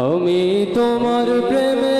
আমি তোমার প্রেমে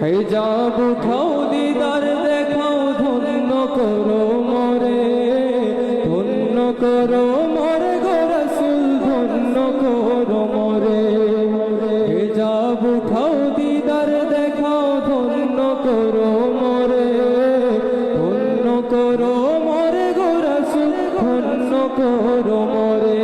হে যাব উঠাও দিদার, দেখাও, ধন্য করো মরে। ধন্য করো মরে, গো রসুল, ধন্য করো মরে। হে যাব উঠাও দিদার, দেখাও, ধন্য করো মরে। ধন্য করো মরে, গো রসুল, ধন্য করো মরে।